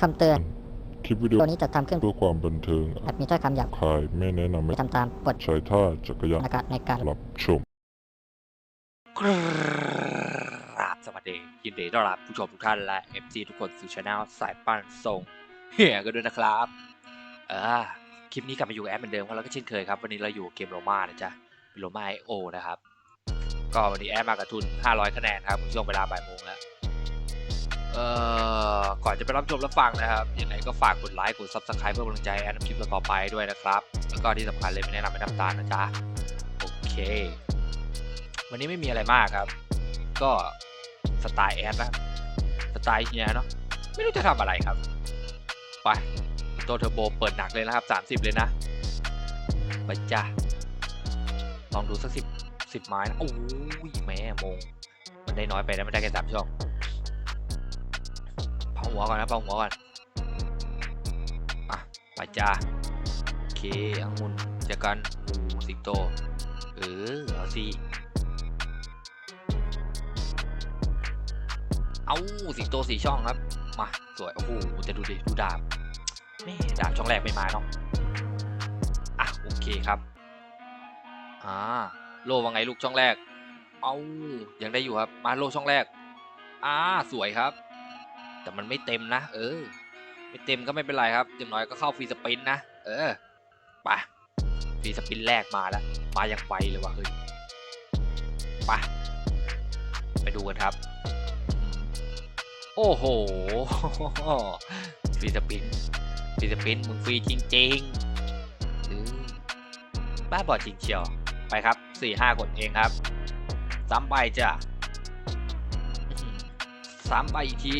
คำเตือน คลิปวิดีโอตัวนี้จะทำขึ้นเพื่อความบันเทิงอาจมีถ้อยคำหยาบคายไม่แนะนำให้ไม่ทำตามบทใช้ท่าจักรยานในการในการรับชม ครับสวัสดียินดีต้อนรับผู้ชมทุกท่านและ FG ทุกคนสู่ช anel สายปั้นทรงเฮียกันด้วยนะครับ เออ คลิปนี้กลับมาอยู่แอดเหมือนเดิมครับแล้วก็เช่นเคยครับวันนี้เราอยู่เกมโรมานะจ๊ะเป็นโรมาไอโอนะครับ ก็วันนี้แอดมากับทุน 500 คะแนนครับช่วงเวลาบ่ายโมงแล้วเอ่อก่อนจะไปรับชมรับฟังนะครับยังไงก็ฝากกดไลค์กด subscribe เพื่อเป็นกำลังใจแอดทำคลิปต่อไปด้วยนะครับแล้วก็ที่สำคัญเลยไม่แนะนำให้น้ำตาลนะจ๊ะโอเค วันนี้ไม่มีอะไรมากครับ ก็สไตล์แอดนะสไตล์เฮียเนาะไม่รู้จะทำอะไรครับ ไป ตัวเทอร์โบเปิดหนักเลยนะครับ 30 เลยนะ ไปจ้าลองดูสักสิบสิบไม้นะโอ้ยแม่มง มันได้น้อยไปนะมันได้แค่สามช่องเผาหัวก่อนนะเผาหัวก่อนอะไปจ้าโอเคอังุนเจอกันโอ้สิงโตเออเอาสิเอาสิงโตสี่ช่องครับ มา สวย โอ้โห จะดูดิ ดูดาบ แม่ดาบช่องแรกไม่มาเนาะอะโอเคครับอ่าโลว่าไงลูกช่องแรก เอายังได้อยู่ครับ มาโลช่องแรกอ่าสวยครับ แต่มันไม่เต็มนะ เออ ไม่เต็มก็ไม่เป็นไรครับอย่างน้อยก็เข้าฟรีสปินนะเออไปฟรีสปินแรกมาแล้วมาอย่างไวเลยว่ะเฮ้ยไปไปดูกันครับ โอ้โหฟรีสปิน ฟรีสปินมึงฟรีจริงๆเออบ้าบอจริงเชียว ไปครับสี่ห้าคนเองครับ ซ้ำไปจ้ะซ้ำไปอีกที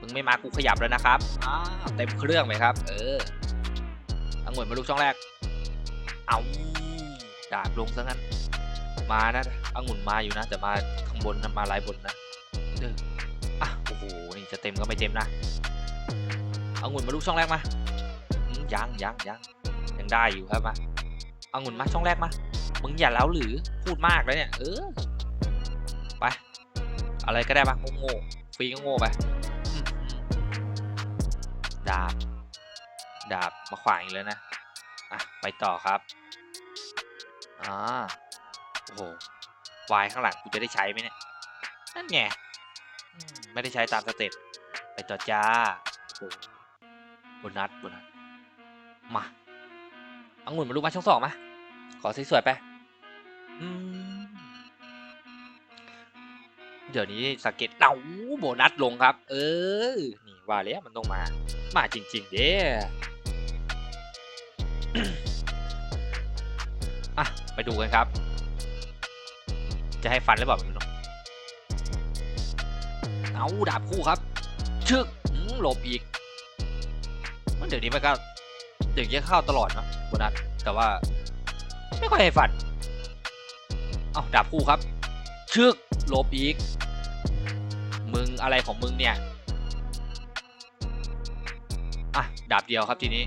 มึงไม่มากูขยับแล้วนะครับอ้าเต็มเครื่องไหมครับ เอออังุ่นมาลูกช่องแรก เอาดาบลงซะงั้น มานะองุ่นมาอยู่นะ แต่มาข้างบนนะมาไลายบนนะเอออะโอ้โห นี่จะเต็มก็ไม่เต็มนะ องุ่นมาลูกช่องแรกมายังยังยังยังได้อยู่ครับมาองุ่นมาช่องแรกมามึงอย่าแล้วหรือพูดมากแล้วเนี่ยเออไปอะไรก็ได้ปะโง่ฟรีก็โง่ไปดาบดาบมาขวางอีกแล้วนะอะไปต่อครับอ่าโอ้โหวายข้างหลังกูจะได้ใช้ไหมเนี่ยนั่นไงไม่ได้ใช้ตามสเต็ปไปต่อจ้าโอ้ บนัสโบนัสมาอังุ่นมาลูกมาช่องสองมาขอสวยๆไปเดี๋ยวนี้สเก็ตเดาโบนัสลงครับ เออ นี่ว่าแล้วมันต้องมา มาจริง ๆ เด้อะไปดูกันครับ จะให้ฟันหรือเปล่าไม่รู้เอาดาบคู่ครับ ชึกหลบอีก ดี๋ยวนี้มันก็เดี๋ยวนี้เข้าตลอดเนาะโบนัสแต่ว่า ไม่ค่อยให้ฟันเอาดาบคู่ครับ ชึกลบอีก มึงอะไรของมึงเนี่ย อะ ดาบเดียวครับทีนี้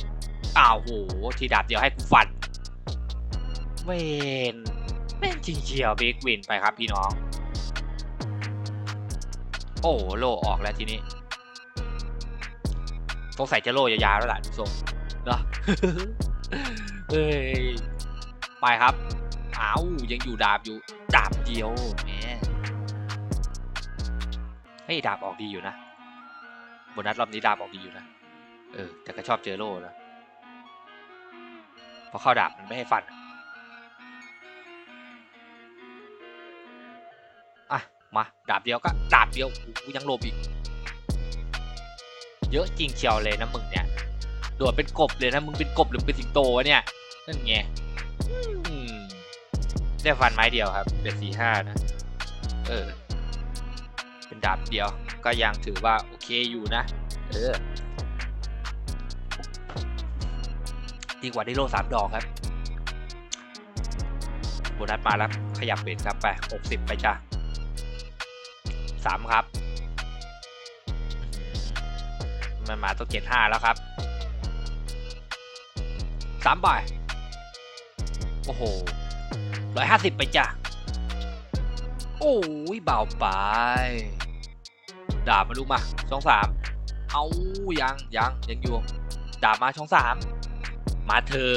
อ้าวโห ทีดาบเดียวให้กูฟัน เวนแม่นจริงเชียวบิ๊กวินไปครับพี่น้อง โอ้โลออกแล้วทีนี้ สงสัยจะโลยาวๆแล้วล่ะดูทรงเนาะเฮ้ยไปครับอ้าวยังอยู่ดาบอยู่ดาบเดียวแหมเฮ้ยดาบออกดีอยู่นะโบนัสรอบนี้ดาบออกดีอยู่นะเออแต่ก็ชอบเจอโล่นะเพราะเข้าดาบมันไม่ให้ฟันอะมาดาบเดียวก็ดาบเดียวโอ้โหยังหลบอีก เยอะจริงเชียวเลยนะมึงเนี่ยโดดเป็นกบเลยนะมึงเป็นกบหรือเป็นสิงโตวะเนี่ยนั่นไงได้ฟันไม้เดียวครับเป็นสี่ห้านะ เออ เป็นดาบเดียวก็ยังถือว่าโอเคอยู่นะ เออดีกว่าได้โลสามดอกครับโบนัสมาแล้วขยับเบ็ดครับไปหกสิบไปจ้ะสามครับ มันมาตัวเจ็ดห้าแล้วครับสามใบโอ้โหร้อยห้าสิบไปจ้ะ โอ้ยเบาไป ดาบมาลูกมาช่องสามเอายังยังยังอยู่ ดาบมาช่องสามมาเถอ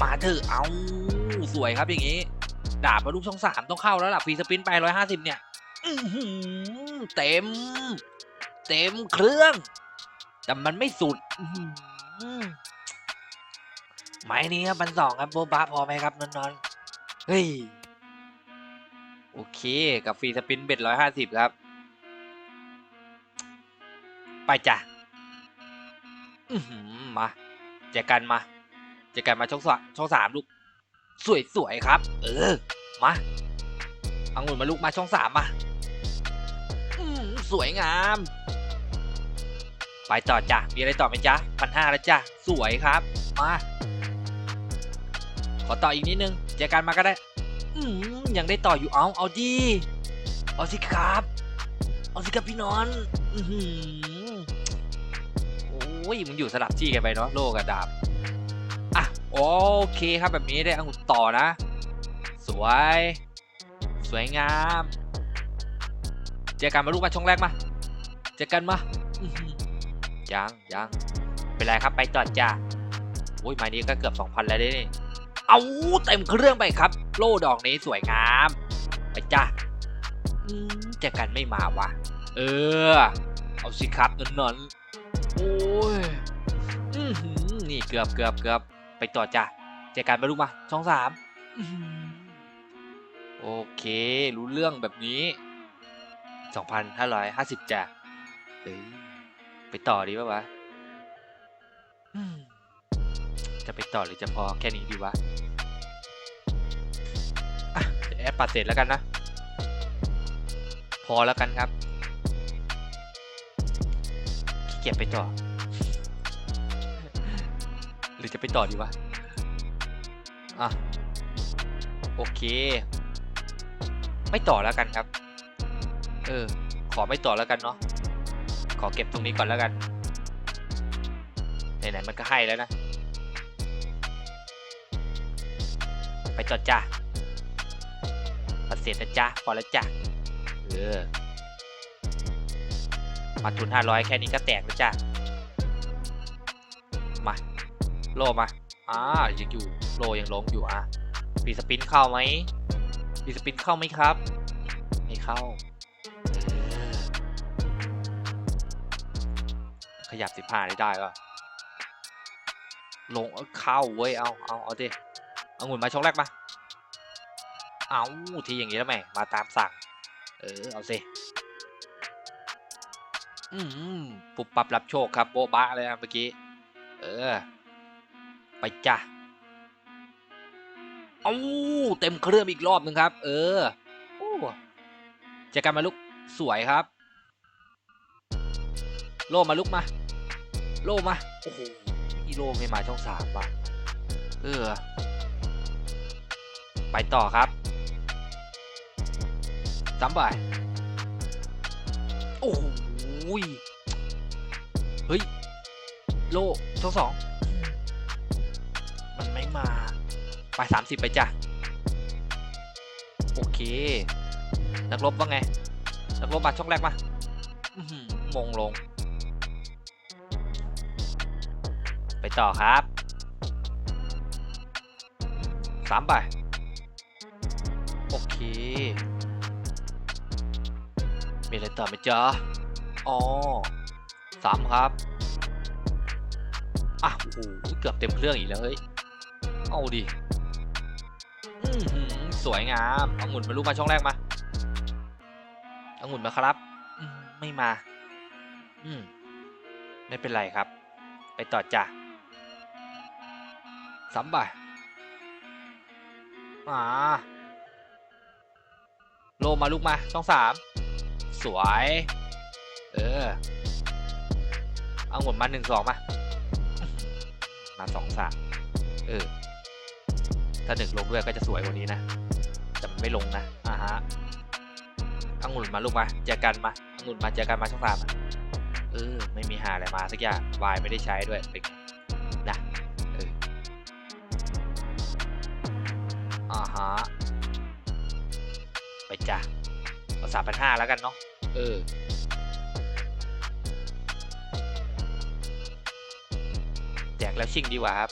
มาเถอเอาสวยครับอย่างนี้ ดาบมาลูกช่องสามต้องเข้าแล้วล่ะฟรีสปินไปร้อยห้าสิบเนี่ยเต็ม เต็มเครื่อง แต่มันไม่สุดหือไม้นี้ครับพันสองครับโบบาพอไหมครับนอนๆเฮ้ย โอเค กับฟรีสปินเบ็ดร้อยห้าสิบครับ ไปจ้ะมาเจอกันมาเจอกันมาช่องสามช่องสามลูก สวยๆครับ เออ มาเอางุ่นมาลูกมาช่องสามมาสวยงาม ไปต่อจ้ะ มีอะไรต่อไหมจ๊ะพันห้าแล้วจ้ะ สวยครับ มา ขอต่ออีกนิดนึง เจอกันมาก็ได้ อืมยังได้ต่ออยู่เอา เอาดี เอาสิครับ เอาสิครับพี่นอน อือโอ้ยมึงอยู่สลับที่กันไปเนาะโลกับดาบ อะ โอเคครับแบบนี้ได้องุ่นต่อนะ สวย สวยงาม เจอกันมาลูกมาช่องแรกมา เจอกันมาอือ ยังยังเป็นไรครับไปต่อจ้าโอ้ยไม้นี้ก็เกือบ 2,000 แล้วด้นี่เอาเต็มเครื่องไปครับ โล่ดอกนี้สวยงาม ไปจ้าอืมจอกันไม่มาว่ะเออ เอาสิครับนอนๆโอ้ยอือหือนี่เกือบเกือบเกือบไปต่อจ้ะเจอกันมาลูกมาช่องสามโอเค รู้เรื่องแบบนี้สองพันห้าร้อยห้าสิบจ้ะเอ้ย ไปต่อดีป่าวะอืมจะไปต่อหรือจะพอแค่นี้ดีวะอะเดี๋ยวแอปปัดเสร็จแล้วกันนะ พอแล้วกันครับขี้เกียจไปต่อ หรือจะไปต่อดีวะ อะ โอเค ไม่ต่อแล้วกันครับ เออ ขอไม่ต่อแล้วกันเนาะ ขอเก็บตรงนี้ก่อนแล้วกันไหนๆมันก็ให้แล้วนะ ไปต่อจ้าปัดเสร็จนะจ้าพอแล้วจ้าเออมาทุนห้าร้อยแค่นี้ก็แตกแล้วจ้ามาโลมาอ่ายังอยู่โลยังลงอยู่อะปีสปินเข้าไหมปีสปินเข้าไหมครับ ไม่เข้า ขยับสิบห้าได้ได้ก็ลงเข้าเว้ยเอาเอาเอาดิเอางุ่นมาช่องแรกมาเอาทีอย่างนี้แล้วแม่มาตามสั่ง เออเอาสิอืมปุบปับรับโชคครับโบ๊ะบะเลยนะเมื่อกี้เออ ไปจ้ะเอาเต็มเครื่องอีกรอบหนึ่งครับ เออโอ้จอกันมาลุกสวยครับ โลมาลุกมา โลมาโอ้โหอีโลไม่มาช่องสามว่ะเออ ไปต่อครับซ้ำไปโอ้โหเฮ้ย โลช่องสองมันไม่มา ไปสามสิบไปจ้ะ โอเค นักรบว่าไง นักรบมาช่องแรกมาอื้อหือมงลง ต่อครับสามไปโอเค มีอะไรต่อไหมจ๊ะอ๋อสามครับอะโอ้โหเกือบเต็มเครื่องอีกแล้วเฮ้ยเอาดิสวยงามอางุ่นมาลูกมาช่องแรกมาอางุ่นมาครับ ไม่มา อืม ไม่เป็นไรครับ ไปต่อจ้ะ สามใบอ่าโลมาลูกมาช่องสามสวย เออ เอางุ่นมาหนึ่งสองมา มาสองสามเออ ถ้าหนึ่งลงด้วยก็จะสวยกว่านี้นะ แต่มันไม่ลงนะ อ่าฮะองุ่นมาลูกมาเจอกันมาองุ่นมาเจอกันมาช่องสามอะเออ ไม่มีหาอะไรมาสักอย่างวายไม่ได้ใช้ด้วยเป็นไงนะ อออ่าอ่าฮะ ไปจ้ะเอาสามพันห้าแล้วกันเนาะ เออ แจกแล้วชิ่งดีกว่าครับ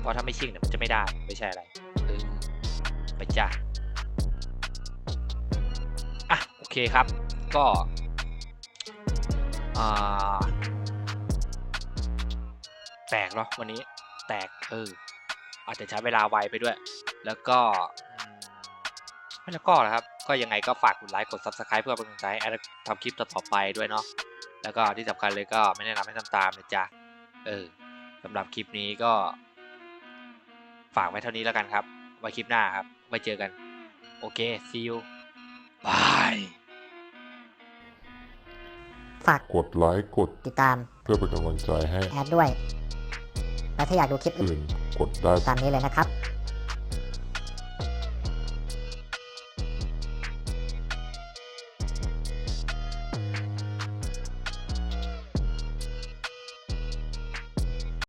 เพราะถ้าไม่ชิ่งเนี่ยมันจะไม่ได้ ไม่ใช่อะไร เออ ไปจ้ะอะ โอเคครับ ก็ อ่า แตกเนาะวันนี้แตกเอออาจจะใช้เวลาไวไปด้วย แล้วก็อืมไม่แล้วก็นะครับ ก็ยังไงก็ฝากกดไลค์กด subscribe เพื่อเป็นกำลังใจให้แอดทำคลิปต่อๆไปด้วยเนาะแล้วก็ที่สำคัญเลยก็ไม่แนะนำให้ทำตามนะจ๊ะเออสำหรับคลิปนี้ก็ ฝากไว้เท่านี้แล้วกันครับ ไว้คลิปหน้าครับ ไว้เจอกัน โอเค see you bye ฝากกดไลค์กดติดตาม เพื่อเป็นกำลังใจให้ แอดด้วย และถ้าอยากดูคลิปอื่นอื่น กดได้ตามนี้เลยนะครับ